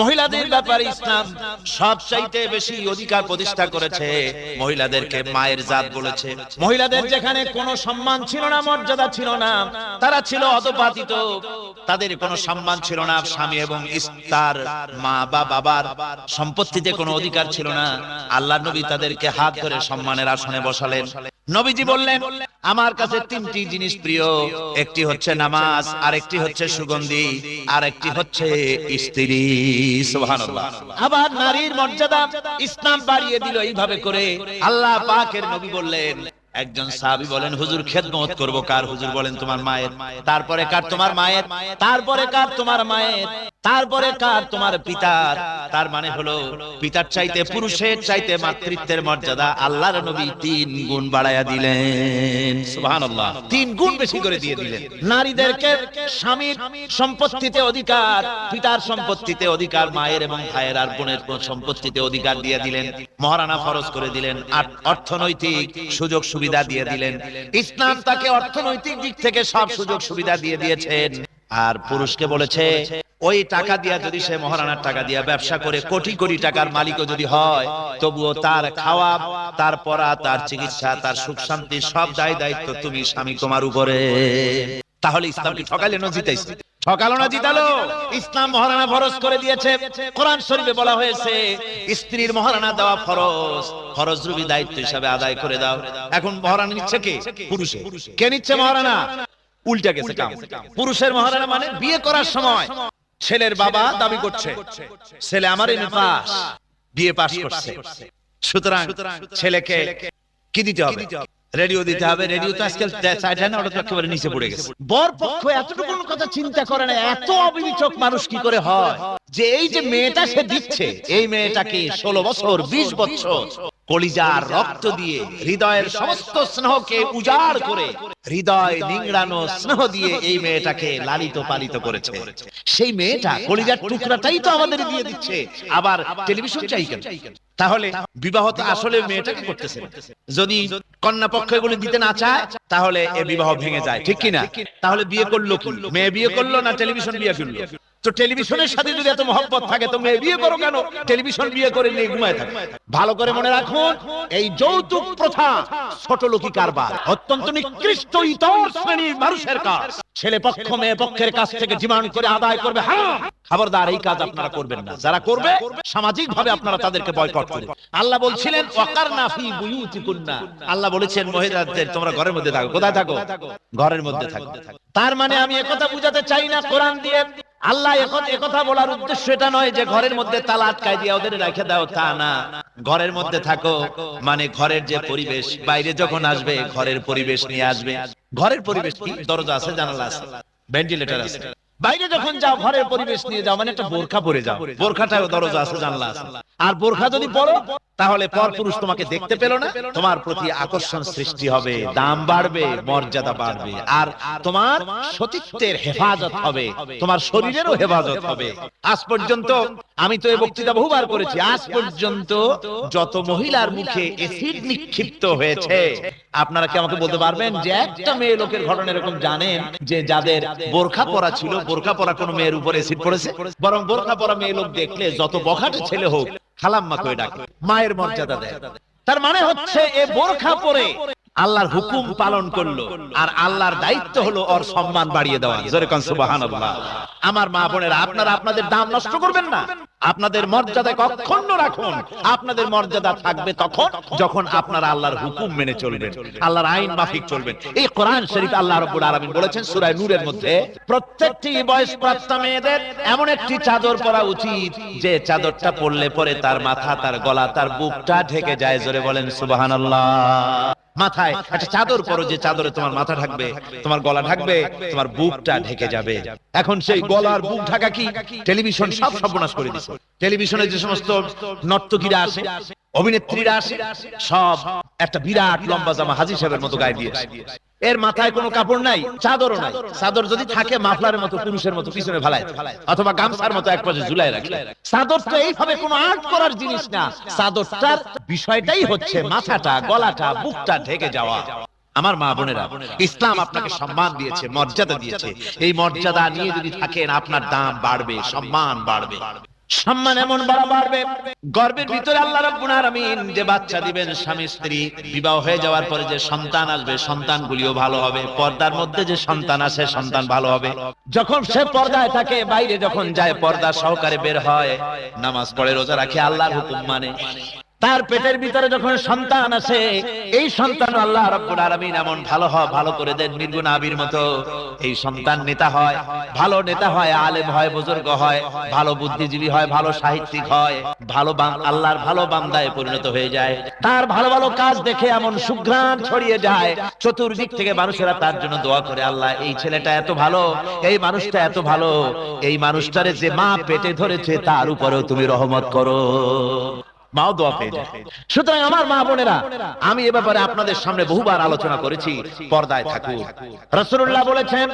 মহিলাদের ব্যাপারে ইসলাম সব চাইতে বেশি অধিকার প্রতিষ্ঠা করেছে মহিলাদেরকে মায়ের জাত বলেছে। মহিলাদের যেখানে কোনো সম্মান ছিল না মর্যাদা ছিল না তারা ছিল অধপাতিত তাদের কোনো সম্মান ছিল না স্বামী এবং তার মা বা বাবার সম্পত্তিতে কোনো অধিকার ছিল না। আল্লাহ নবী তাদেরকে হাত ধরে সম্মানের আসনে বসালেন। নবীজি বললেন আমার কাছে তিনটি জিনিস প্রিয়। একটি হচ্ছে নামাজ আর একটি হচ্ছে সুগন্ধি আর একটি হচ্ছে স্ত্রী। সুবহানাল্লাহ। আবার নারীর মর্যাদা ইসলাম বাড়িয়ে দিল এইভাবে করে আল্লাহ পাকের নবী বললেন একজন সাহাবী বলেন হুজুর খেদমত করব কার? হুজুর বলেন তোমার মায়ের। তারপরে কার? তোমার মায়ের। তারপরে কার? তোমার মায়ের। তারপরে কার? তোমার পিতার। তার মানে হলো পিতার চাইতে পুরুষের চাইতে মাতৃত্বের মর্যাদা আল্লাহর নবী তিন গুণ বাড়ায়া দিলেন। সুবহানাল্লাহ। তিন গুণ বেশি করে দিয়ে দিলেন। নারীদেরকে স্বামীর সম্পত্তিতে অধিকার পিতার সম্পত্তিতে অধিকার মায়ের এবং ভাইয়ের আর বোনের সম্পত্তিতে অধিকার দিয়ে দিলেন। মহারানা ফরজ করে দিলেন। আর অর্থনৈতিক সুযোগ সুবিধা দিয়ে দিলেন। ইসলাম তাকে অর্থনৈতিক দিক থেকে সব সুযোগ সুবিধা দিয়ে দিয়েছেন। আর পুরুষকে বলেছে ওই টাকা দিয়া যদি সে মহারানার টাকা দিয়া ব্যবসা করে কোটি কোটি টাকার মালিকও যদি হয় তবুও তার খাওয়া তার পড়া তার চিকিৎসা তার সুখ শান্তি সব দায় দায়িত্ব তুমি স্বামী তোমার উপরে। তাহলে ইসলাম কি ঠকাইলে না জিতাইছে ঠকালো না জিতালো ইসলাম মহারানা ফরজ করে দিয়েছে। কোরআন শরীফে বলা হয়েছে স্ত্রীর মহারানা দেওয়া ফরজ। ফরজ। রূপী দায়িত্ব হিসাবে আদায় করে দাও। এখন মহারানা নিচ্ছে কে? পুরুষে। কে নিচ্ছে মহারানা উল্টা গেছে কাম পুরুষের মহারানা? মানে বিয়ে করার সময় ছেলের বাবা দাবি করছে। ছেলে আমার এমএ পাস বিয়ে পাস। করছে। সুতরাং ছেলেকে কি দিতে হবে? রেডিও দিতে হবে। রেডিও তো আজকাল চাইটা না ওটা তো একেবারে নিচে পড়ে গেছে। বর পক্ষ এতটুকু কথা চিন্তা করে না এত অবিবেচক মানুষ কি করে হয়? যে এই যে মেয়েটা সে দিচ্ছে এই মেয়েটাকে ষোলো বছর বিশ বছর। কলিজার রক্ত দিয়ে হৃদয়ের সমস্ত স্নেহকে উজাড় করে হৃদয় নিংড়ানো স্নেহ দিয়ে এই মেয়েটাকে লালিত পালিত করেছে। সেই মেয়েটা কলিজার টুকরাটাই তো আমাদের দিয়ে দিচ্ছে। আবার টেলিভিশন চাই কেন তাহলে বিবাহ তো আসলে মেয়েটাকে করতেছে। যদি কন্যা পক্ষ এগুলো দিতে না চায় তাহলে এ বিবাহ ভেঙে যায়। ঠিক কিনা? তাহলে বিয়ে করল কি? মেয়ে বিয়ে করল না টেলিভিশন বিয়ে করল? তো টেলিভিশনের সাথে যদি এত মহব্বত থাকে, তো মেয়ে বিয়ে করো কেন? টেলিভিশন বিয়ে করে নিয়ে ঘুমায় থাকে। ভালো করে মনে রাখুন, এই যৌতুক প্রথা ছোট লোকি কারবার, অত্যন্ত নিকৃষ্ট ইতর শ্রেণির মানুষের কাজ। ছেলে পক্ষ, মেয়ে পক্ষের কাছ থেকে ডিমান্ড করে আদায় করবে। হ্যাঁ খবরদার, এই কাজ আপনারা করবেন না। যারা করবে সামাজিক ভাবে আপনারা তাদেরকে বয়কট করবেন। আল্লাহ বলছিলেন, ওয়াকারনা ফি বুয়ুতিকুন্না। আল্লাহ বলেছেন, মহিলাদের, তোমরা ঘরের মধ্যে থাকো। কোথায় থাকো? ঘরের মধ্যে থাকো। তার মানে আমি একথা বুঝাতে চাই না, কোরআন দিয়ে আল্লাহ এখন একথা বলার উদ্দেশ্য এটা নয় যে ঘরের মধ্যে তালা আটকায় দিয়ে ওদের রেখে দাও, তা না। ঘরের মধ্যে থাকো মানে ঘরের যে পরিবেশ, বাইরে যখন আসবে, ঘরের পরিবেশ নিয়ে আসবে। ঘরের পরিবেশ কি? দরজা আছে, জানালা আছে, ভেন্টিলেটর আছে। বাইরে যখন যাও, ঘরের পরিবেশ নিয়ে যাও মানে একটা বোরখা পরে যাও। বোরখাটাও দরজা আছে, জানলা আছে। আর বোরখা যদি পরো তাহলে পর পুরুষ তোমাকে দেখতে পেল না? তোমার প্রতি আকর্ষণ সৃষ্টি হবে দাম বাড়বে মর্যাদা বাড়বে। আর তোমার সতীত্বের হেফাজত হবে। তোমার শরীরেরও হেফাজত হবে। আজ পর্যন্ত আমি তো এই বক্তৃতা বহুবার করেছি। আজ পর্যন্ত যত মহিলার মুখে এসিড নিক্ষিপ্ত হয়েছে। আপনারা কি আমাকে বলতে পারবেন যে একটা মেয়ে লোকের ঘটনা এরকম জানেন যে যাদের বোরখা পরা ছিল বোরখা পরা কোনো মেয়ের উপর এসিড পড়েছে? বরং বোরখা পরা মেয়ে লোক দেখলে যত বখাটে ছেলে হোক খালাম্মা করে ডাকে? মায়ের মর্যাদা দেয়। তার মানে হচ্ছে এ বোরখা পরে আল্লাহর হুকুম পালন করল, আর আল্লাহর দায়িত্ব হলো ওর সম্মান বাড়িয়ে দেওয়া। আমার মা বোনেরা, আপনারা আপনাদের দাম নষ্ট করবেন না। আপনাদের মর্যাদা অক্ষুণ্ণ রাখুন। আপনাদের মর্যাদা থাকবে তখন যখন আপনারা আল্লাহর হুকুম মেনে চলবেন, আল্লাহর আইন মাফিক চলবেন। এই কোরআন শরীফ আল্লাহ রাব্বুল আলামিন বলেছেন, সূরা নূরের মধ্যে, প্রত্যেকটি বয়সপ্রাপ্ত মেয়েদের এমন একটি চাদর পরা উচিত, যে চাদরটা পরলে পরে তার মাথা, তার গলা, তার বুকটা ঢেকে যায়। জোরে বলেন, সুবহানাল্লাহ। মাথায় একটা চাদর পরো যে চাদরে তোমার মাথা ঢাকবে তোমার গলা ঢাকবে তোমার বুকটা ঢেকে যাবে। এখন সেই গলার বুক ঢাকা কি? টেলিভিশন সব সর্বনাশ করে দিচ্ছে টেলিভিশনে যে সমস্ত নর্তকীরা আসে অভিনেত্রীরা আসে সব একটা বিরাট লম্বা জামা হাজির সাহেবের মতো গায়ে দিয়ে এর মাথায় কোনো কাপড় নাই চাদরও নাই। চাদর যদি থাকে মাফলারের মতো পুরুষের মতো পিছনে ভালায় অথবা গামছার মতো এক পাশে ঝুলাই রাখে। চাদর তো এইভাবে কোনো আর্ট করার জিনিস না। চাদরটার বিষয়টাই হচ্ছে মাথাটা গলাটা বুকটা ঢেকে যাওয়া। আমার মা বোনেরা ইসলাম আপনাকে সম্মান দিয়েছে মর্যাদা দিয়েছে। এই মর্যাদা নিয়ে যদি থাকেন আপনার দাম বাড়বে সম্মান বাড়বে। সম্মান এমন বাড়া বাড়বে। গর্বের ভিতরে আল্লাহ রাব্বুল আলামিন যে বাচ্চা দিবেন, স্বামী, স্ত্রী, বিবাহ হয়ে যাওয়ার পরে যে সন্তান আসবে, সন্তানগুলিও ভালো হবে। পর্দার মধ্যে যে সন্তান আসে, সন্তান ভালো হবে। যখন সে পর্দায় থাকে, বাইরে যখন যায়, পর্দা সহকারে বের হয়। নামাজ পড়ে, রোজা রাখে, আল্লাহর হুকুম মানে। তার পেটের ভিতরে যখন সন্তান আসে এই সন্তান আল্লাহ রাব্বুল আলামিন এমন ভালো হয়, ভালো করে দেন মির্গুন আবির মতো। এই সন্তান নেতা হয়, ভালো নেতা হয়, আলেম হয়, বুজুর্গ হয়, ভালো বুদ্ধিজীবী হয়, ভালো সাহিত্যিক হয়, ভালো আল্লাহর ভালো বান্দায় পরিণত হয়ে যায়। তার ভালো ভালো কাজ দেখে এমন সুঘ্রাণ ছড়িয়ে যায়। চতুর্দিক থেকে মানুষেরা তার জন্য দোয়া করে, আল্লাহ, এই ছেলেটা এত ভালো, এই মানুষটা এত ভালো, এই মানুষটারে যে মা পেটে ধরেছে, তার উপরেও তুমি রহমত করো। মাও দোয়া পেয়ে যায়। সুতরাং আমার মা বোনেরা আমি এ ব্যাপারে আপনাদের সামনে বহুবার আলোচনা করেছি পর্দায় থাকুন। রাসূলুল্লাহ বলেছেন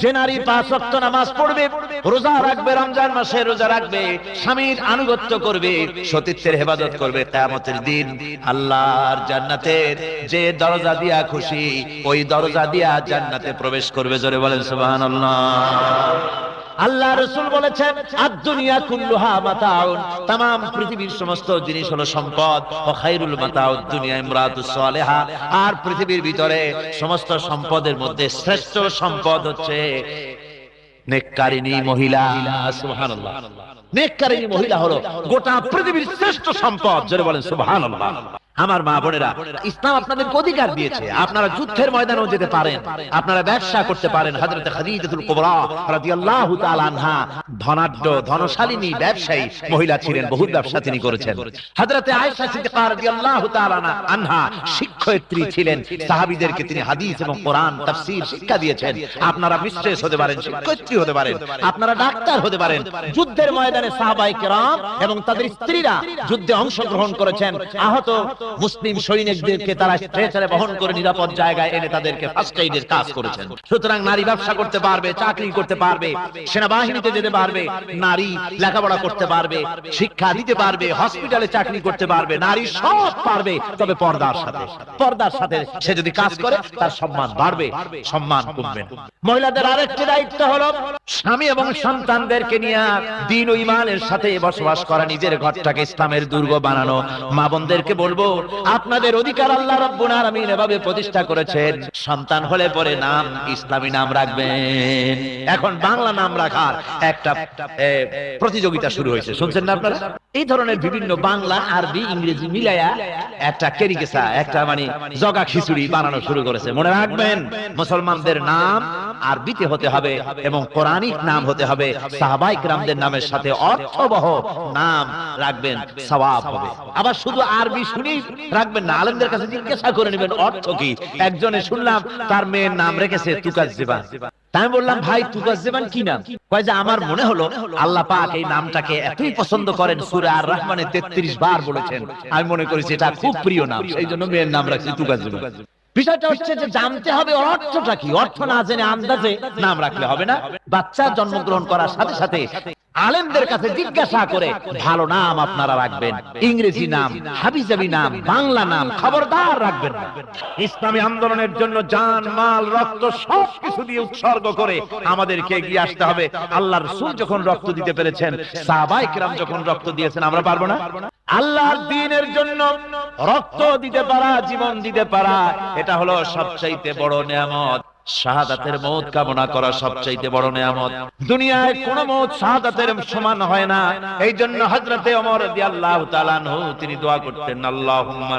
যে নারী পাঁচ ওয়াক্ত নামাজ পড়বে রোজা রাখবে রমজান মাসে রোজা রাখবে স্বামীর আনুগত্য করবে সতীত্বের হেফাজত করবে কিয়ামতের দিন। আল্লাহর জান্নাতের যে দরজা দিয়া খুশি ওই দরজা দিয়া জান্নাতে প্রবেশ করবে। জোরে বলেন সুবহানাল্লাহ। আল্লাহ রসুল বলেছেন আদ দুনিয়া কুল্লুহা মাতাউন। তাম পৃথিবীর সমস্ত জিনিস হলো সম্পদ। ও খাইরুল মাতাউদ দুনিয়া ইমরাতুস সালেহা। আর পৃথিবীর ভিতরে সমস্ত সম্পদের মধ্যে শ্রেষ্ঠ সম্পদ হচ্ছে নেককারিনী মহিলা। সুবহানাল্লাহ নেককারিনী মহিলা হলো গোটা পৃথিবীর শ্রেষ্ঠ সম্পদ। জোরে বলেন, সুবহানাল্লাহ। আমার মা বোনেরা ইসলাম আপনাদেরকে অধিকার দিয়েছে। আপনারা যুদ্ধের ময়দানেও যেতে পারেন। আপনারা ব্যবসা করতে পারেন। হযরত খাদিজাতুল কুবরা রাদিয়াল্লাহু তাআলা আনহা ধনাঢ্য ধনশালিনী ব্যবসায়ী মহিলা ছিলেন বহুত ব্যবসা তিনি করেছেন। হযরত আয়েশা সিদ্দিকা রাদিয়াল্লাহু তাআলা আনহা শিক্ষয়িত্রী ছিলেন। সাহাবীদেরকে তিনি হাদিস এবং কোরআন তাফসীর শিক্ষা দিয়েছেন। আপনারা মিস্ট্রেস হতে পারেন শিক্ষয়িত্রী হতে পারেন আপনারা ডাক্তার হতে পারেন। যুদ্ধের ময়দানে সাহাবায়ে কেরাম এবং তাদের স্ত্রীরা যুদ্ধে অংশগ্রহণ করেছেন আহত মুসলিম সৈনিকদেরকে তারা স্ট্রেচারে বহন করে নিরাপদ জায়গায় এনে তাদেরকে ফার্স্ট এইডের কাজ করেছেন। সুতরাং নারী ব্যবসা করতে পারবে, চাকরি করতে পারবে, সেনাবাহিনীতে যেতে পারবে, নারী লেখাপড়া করতে পারবে, শিক্ষা দিতে পারবে হসপিটালে চাকরি করতে পারবে, নারী সব পারবে, তবে পর্দার সাথে। পর্দার সাথে সে যদি কাজ করে, তার সম্মান বাড়বে, সম্মান কমবে। মহিলাদের আরেকটি দায়িত্ব হলো, স্বামী এবং সন্তানদেরকে নিয়ে দিন ও ইমানের সাথে বসবাস করা, নিজের ঘরটাকে ইসলামের দুর্গ বানানো। মা বোনদেরকে বলব আপনাদের অধিকার আল্লাহ রাব্বুল আলামিন এভাবে প্রতিষ্ঠা করেছেন। সন্তান হলে পরে নাম, ইসলামী নাম রাখবেন। এখন বাংলা নাম রাখার একটা প্রতিযোগিতা শুরু হয়েছে। শুনছেন না আপনারা? এই ধরনের বিভিন্ন বাংলা, আরবি, ইংরেজি মিলায়া একটা কেরিকেসা একটা মানে জগা খিচুড়ি বানানো শুরু করেছে। মনে রাখবেন, মুসলমানদের নাম আরবিতে হতে হবে এবং কোরআনিক নাম হতে হবে। সাহাবাই রামদের নামের সাথে অর্থবহ নাম রাখবেন, সওয়াব হবে। আবার শুধু আরবি শুনেই রাখবেন না, আলেমদের কাছে জিজ্ঞাসা করে নেবেন, অর্থ কি? একজনে শুনলাম, তার মেয়ের নাম রেখেছে তুকাজ্জিবা তাই আমি বললাম, ভাই, তুকাজ্জিবান কি নাম? কয় যে, আমার মনে হলো, আল্লাহ পাক এই নামটাকে এতই পছন্দ করেন, সূরা আর রহমানে 33 বার বলেছেন। আমি মনে করেছি, এটা খুব প্রিয় নাম, সেই জন্য মেয়ের নাম রাখছি তুকাজ্জিবান। বিষয়টা হচ্ছে যে জানতে হবে অর্থটা কি? অর্থ না জেনে আন্দাজে নাম রাখলে হবে না। বাচ্চা জন্মগ্রহণ করার সাথে সাথে আলেমদের কাছে জিজ্ঞাসা করে ভালো নাম আপনারা রাখবেন। ইংরেজি নাম হাবিজাবি নাম বাংলা নাম খবরদার রাখবেন। ইসলামী আন্দোলনের জন্য জান মাল রক্ত সব কিছু দিয়ে উৎসর্গ করে আমাদেরকে এগিয়ে আসতে হবে। আল্লাহ রসুল যখন রক্ত দিতে পেরেছেন সাহাবাই কিরাম যখন রক্ত দিয়েছেন আমরা পারব না? আল্লাহর দিনের জন্য রক্ত দিতে পারা জীবন দিতে পারা এটা হলো সবচাইতে বড় নিয়ামত। শাহাদাতের মৌত কামনা করা সবচাইতে বড় নিয়ামত। দুনিয়ায় কোন মৌত শাহাদাতের সমান হয় না। এই জন্য রাদিয়াল্লাহু তাআলা আনহু তিনি দোয়া করতেন, আল্লাহুম্মা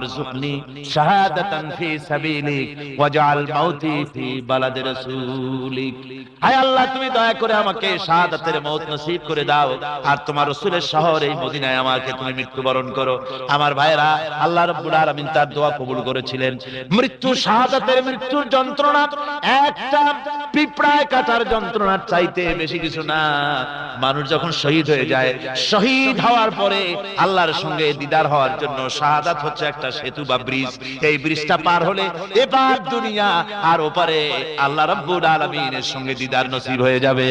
শাহাদাতান ফি মাউতি ফি বালাদি রাসূলিক। হায় আল্লাহ, তুমি দয়া করে আমাকে শাহাদাতের মৌত নসিব করে দাও। আর তোমার রাসূলের শহর এই মদিনায় আমাকে তুমি মৃত্যুবরণ করো। আমার ভাইরা আল্লাহ রাব্বুল আলামিন তার দোয়া কবুল করেছিলেন। মৃত্যু, শাহাদাতের মৃত্যুর যন্ত্রণা একটা পিঁপড়ায় কাটার যন্ত্রণার চাইতে বেশি কিছু না। মানুষ যখন শহীদ হয়ে যায়, শহীদ হওয়ার পরে আল্লাহর সঙ্গে দিদার হওয়ার জন্য শাহাদাত হচ্ছে একটা সেতু বা ব্রিজ। এই ব্রিজটা পার হলে এবার দুনিয়া আর ওপারে আল্লাহ রাব্বুল আলামিনের সঙ্গে দিদার নসিব হয়ে যাবে।